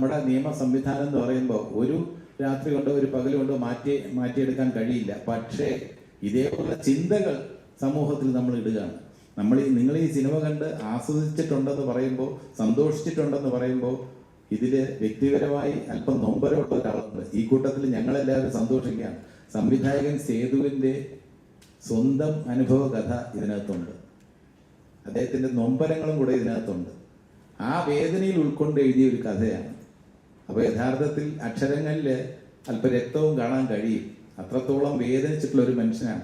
നമ്മുടെ നിയമ സംവിധാനം എന്ന് പറയുമ്പോൾ ഒരു രാത്രി കൊണ്ടോ ഒരു പകൽ കൊണ്ടോ മാറ്റി മാറ്റിയെടുക്കാൻ കഴിയില്ല. പക്ഷേ ഇതേപോലെ ചിന്തകൾ സമൂഹത്തിൽ നമ്മൾ ഇടുകയാണ്. നമ്മൾ നിങ്ങൾ ഈ സിനിമ കണ്ട് ആസ്വദിച്ചിട്ടുണ്ടെന്ന് പറയുമ്പോൾ സന്തോഷിച്ചിട്ടുണ്ടെന്ന് പറയുമ്പോൾ ഇതിൽ വ്യക്തിപരമായി അല്പം നൊമ്പരമുള്ള ഒരാളുണ്ട്. ഈ കൂട്ടത്തിൽ ഞങ്ങളെല്ലാവരും സന്തോഷിക്കുകയാണ്. സംവിധായകൻ സേതുവിന്റെ സ്വന്തം അനുഭവ കഥ ഇതിനകത്തുണ്ട്. അദ്ദേഹത്തിന്റെ നൊമ്പരങ്ങളും കൂടെ ഇതിനകത്തുണ്ട്. ആ വേദനയിൽ ഉൾക്കൊണ്ട് എഴുതിയ ഒരു കഥയാണ്. അപ്പോൾ യഥാർത്ഥത്തിൽ അക്ഷരങ്ങളിൽ അല്പ രക്തവും കാണാൻ കഴിയും. അത്രത്തോളം വേദനിച്ചിട്ടുള്ള ഒരു മനുഷ്യനാണ്.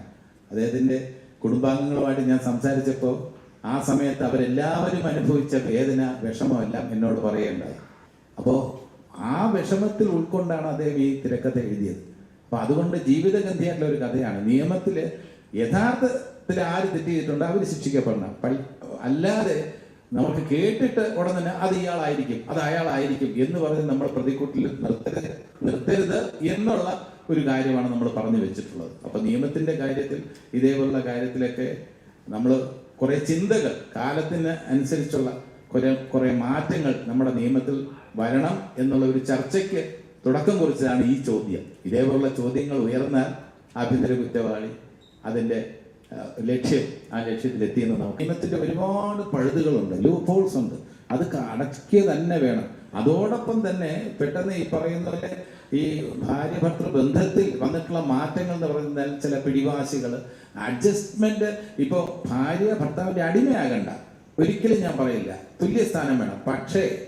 അദ്ദേഹത്തിന്റെ കുടുംബാംഗങ്ങളുമായിട്ട് ഞാൻ സംസാരിച്ചപ്പോൾ ആ സമയത്ത് അവരെല്ലാവരും അനുഭവിച്ച വേദന വിഷമമെല്ലാം എന്നോട് പറയുകയുണ്ടായി. അപ്പോൾ ആ വിഷമത്തിൽ ഉൾക്കൊണ്ടാണ് അദ്ദേഹം ഈ തിരക്കഥ എഴുതിയത്. അപ്പൊ അതുകൊണ്ട് ജീവിതഗന്ധിയായിട്ടുള്ള ഒരു കഥയാണ്. നിയമത്തിൽ യഥാർത്ഥത്തിൽ ആര് തെറ്റ് ചെയ്തിട്ടുണ്ട് അവർ ശിക്ഷിക്കപ്പെടണം. അല്ലാതെ നമുക്ക് കേട്ടിട്ട് ഉടൻ തന്നെ അത് ഇയാളായിരിക്കും അത് അയാളായിരിക്കും എന്ന് പറഞ്ഞ് നമ്മൾ പ്രതിക്കൂട്ടിൽ നിർത്തരുത്. നിർത്തരുത് എന്നുള്ള ഒരു കാര്യമാണ് നമ്മൾ പറഞ്ഞു വെച്ചിട്ടുള്ളത്. അപ്പൊ നിയമത്തിന്റെ കാര്യത്തിൽ ഇതേപോലുള്ള കാര്യത്തിലൊക്കെ നമ്മൾ കുറെ ചിന്തകൾ കാലത്തിന് അനുസരിച്ചുള്ള കുറെ കുറെ മാറ്റങ്ങൾ നമ്മുടെ നിയമത്തിൽ വരണം എന്നുള്ള ഒരു ചർച്ചയ്ക്ക് തുടക്കം കുറിച്ചതാണ് ഈ ചോദ്യം. ഇതേപോലുള്ള ചോദ്യങ്ങൾ ഉയർന്നാൽ ആഭ്യന്തര കുറ്റവാളി അതിന്റെ ആ, ലക്ഷ്യം. ആ ലക്ഷ്യത്തിൽ എത്തിയെന്ന് നമുക്ക് നിയമത്തിന്റെ ഒരുപാട് പഴുതുകളുണ്ട് ലൂ ഹോൾസ് ഉണ്ട്. അത് അടക്കുക തന്നെ വേണം. അതോടൊപ്പം തന്നെ പെട്ടെന്ന് ഈ പറയുന്ന ഈ ഭാര്യ ഭർത്തൃ ബന്ധത്തിൽ വന്നിട്ടുള്ള മാറ്റങ്ങൾ എന്ന് പറയുന്ന ചില പിടിവാശികൾ അഡ്ജസ്റ്റ്മെന്റ് ഇപ്പോ ഭാര്യ ഭർത്താവിന്റെ അടിമയാകണ്ട. ഒരിക്കലും ഞാൻ പറയില്ല. തുല്യസ്ഥാനം വേണം. പക്ഷേ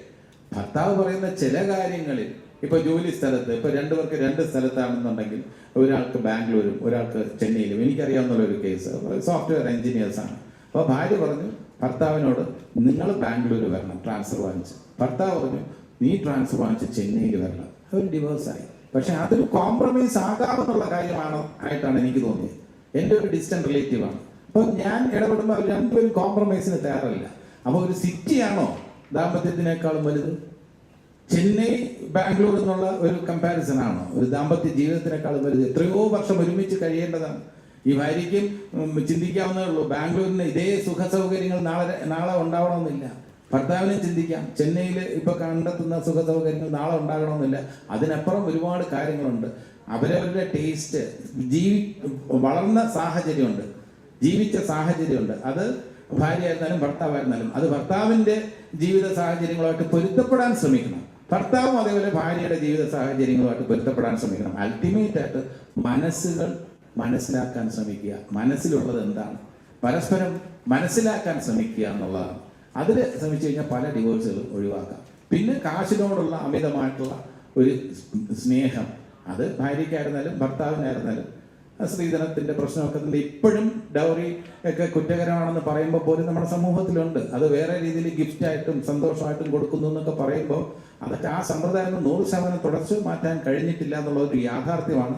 ഭർത്താവ് പറയുന്ന ചില കാര്യങ്ങളിൽ ഇപ്പൊ ജോലി സ്ഥലത്ത് ഇപ്പൊ രണ്ടുപേർക്ക് രണ്ട് സ്ഥലത്താണെന്നുണ്ടെങ്കിൽ ഒരാൾക്ക് ബാംഗ്ലൂരും ഒരാൾക്ക് ചെന്നൈയിലും. എനിക്കറിയാവുന്ന ഒരു കേസ് സോഫ്റ്റ്വെയർ എഞ്ചിനീയേഴ്സ് ആണ്. അപ്പൊ ഭാര്യ പറഞ്ഞു ഭർത്താവിനോട് നിങ്ങൾ ബാംഗ്ലൂർ വരണം ട്രാൻസ്ഫർ വാങ്ങിച്ച്. ഭർത്താവ് പറഞ്ഞു നീ ട്രാൻസ്ഫർ വാങ്ങിച്ച് ചെന്നൈയിൽ വരണം. അവർ ഡിവോഴ്സായി പക്ഷെ അതൊരു കോംപ്രമൈസ് ആകാമെന്നുള്ള കാര്യമാണോ ആയിട്ടാണ് എനിക്ക് തോന്നിയത്. എന്റെ ഒരു ഡിസ്റ്റന്റ് റിലേറ്റീവ് ആണ്. അപ്പൊ ഞാൻ ഇടപെടുമ്പോൾ അവർ രണ്ടുപേരും കോംപ്രമൈസിന് തയ്യാറല്ല. അപ്പൊ ഒരു സിറ്റിയാണോ ദാമ്പത്യത്തിനേക്കാളും വലുത്? ചെന്നൈ ബാംഗ്ലൂർ എന്നുള്ള ഒരു കമ്പാരിസൺ ആണ്. ഒരു ദാമ്പത്യ ജീവിതത്തിനേക്കാൾ വലുത്. എത്രയോ വർഷം ഒരുമിച്ച് കഴിയേണ്ടതാണ്. ഈ ഭാര്യയ്ക്കും ചിന്തിക്കാവുന്നേ ഉള്ളൂ. ബാംഗ്ലൂരിന് ഇതേ സുഖ സൗകര്യങ്ങൾ നാളെ നാളെ ഉണ്ടാവണമെന്നില്ല. ഭർത്താവിനെ ചിന്തിക്കാം. ചെന്നൈയിൽ ഇപ്പൊ കണ്ടെത്തുന്ന സുഖ സൗകര്യങ്ങൾ നാളെ ഉണ്ടാകണമെന്നില്ല. അതിനപ്പുറം ഒരുപാട് കാര്യങ്ങളുണ്ട്. അവരവരുടെ ടേസ്റ്റ് ജീവി വളർന്ന സാഹചര്യമുണ്ട്. ജീവിച്ച സാഹചര്യമുണ്ട്. അത് ഭാര്യയായിരുന്നാലും ഭർത്താവായിരുന്നാലും അത് ഭർത്താവിന്റെ ജീവിത സാഹചര്യങ്ങളുമായിട്ട് പൊരുത്തപ്പെടാൻ ശ്രമിക്കണം. ഭർത്താവും അതേപോലെ ഭാര്യയുടെ ജീവിത സാഹചര്യങ്ങളുമായിട്ട് പൊരുത്തപ്പെടാൻ ശ്രമിക്കണം. അൾട്ടിമേറ്റ് ആയിട്ട് മനസ്സുകൾ മനസ്സിലാക്കാൻ ശ്രമിക്കുക. മനസ്സിലുള്ളത് എന്താണ്? പരസ്പരം മനസ്സിലാക്കാൻ ശ്രമിക്കുക എന്നുള്ളതാണ്. അതിൽ ശ്രമിച്ചു കഴിഞ്ഞാൽ പല ഡിവോഴ്സുകളും ഒഴിവാക്കാം. പിന്നെ കാശിനോടുള്ള അമിതമായിട്ടുള്ള ഒരു സ്നേഹം. അത് ഭാര്യയ്ക്കായിരുന്നാലും ഭർത്താവിനായിരുന്നാലും സ്ത്രീധനത്തിന്റെ പ്രശ്നമൊക്കെ ഇപ്പോഴും ഡൗറി ഒക്കെ കുറ്റകരമാണെന്ന് പറയുമ്പോൾ പോലും നമ്മുടെ സമൂഹത്തിലുണ്ട്. അത് വേറെ രീതിയിൽ ഗിഫ്റ്റ് ആയിട്ടും സന്തോഷമായിട്ടും കൊടുക്കുന്നു എന്നൊക്കെ പറയുമ്പോൾ അതൊക്കെ ആ സമ്പ്രദായം നൂറ് ശതമാനം തുടച്ചു മാറ്റാൻ കഴിഞ്ഞിട്ടില്ല എന്നുള്ള ഒരു യാഥാർത്ഥ്യമാണ്.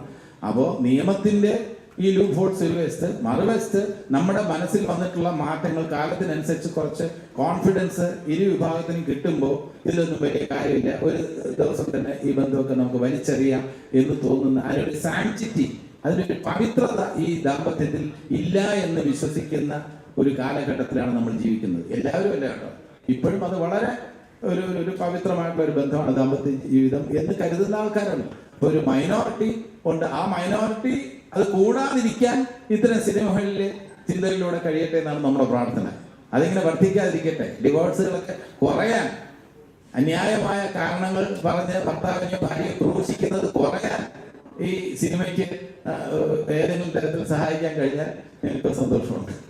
അപ്പോൾ നിയമത്തിന്റെ ഈ ലൂപ്പ് ഹോൾസ് ഒരു വശത്ത് മറുവശത്ത് നമ്മുടെ മനസ്സിൽ വന്നിട്ടുള്ള മാറ്റങ്ങൾ കാലത്തിനനുസരിച്ച് കുറച്ച് കോൺഫിഡൻസ് ഇരു വിഭാഗത്തിനും കിട്ടുമ്പോൾ ഇതിലൊന്നും വലിയ കാര്യമില്ല. ഒരു ദിവസം തന്നെ ഈ ബന്ധമൊക്കെ നമുക്ക് വലിച്ചെറിയാം എന്ന് തോന്നുന്ന അതിനൊരു സാങ്ക്ടിറ്റി അതിനൊരു പവിത്രത ഈ ദാമ്പത്യത്തിൽ ഇല്ല എന്ന് വിശ്വസിക്കുന്ന ഒരു കാലഘട്ടത്തിലാണ് നമ്മൾ ജീവിക്കുന്നത്. എല്ലാവരും അല്ല കേട്ടോ? ഇപ്പോഴും അത് വളരെ ഒരു ഒരു- പവിത്രമായിട്ടുള്ള ഒരു ബന്ധമാണ് ദാമ്പത്യ ജീവിതം എന്ന് കരുതുന്ന ആൾക്കാരുണ്ട് ഒരു മൈനോറിറ്റി ഉണ്ട്. ആ മൈനോറിറ്റി അത് കൂടാതിരിക്കാൻ ഇത്തരം സിനിമകളിലെ ചിന്തകളിലൂടെ കഴിയട്ടെ എന്നാണ് നമ്മുടെ പ്രാർത്ഥന. അതിങ്ങനെ വർദ്ധിക്കാതിരിക്കട്ടെ. ഡിവോഴ്സുകളൊക്കെ കുറയാൻ അന്യായമായ കാരണങ്ങൾ പറഞ്ഞ് ഭർത്താവിനെ ഭാര്യയെ ഈ സിനിമയ്ക്ക് ഏതെങ്കിലും തരത്തിൽ സഹായിക്കാൻ കഴിഞ്ഞാൽ എനിക്ക് സന്തോഷമുണ്ട്.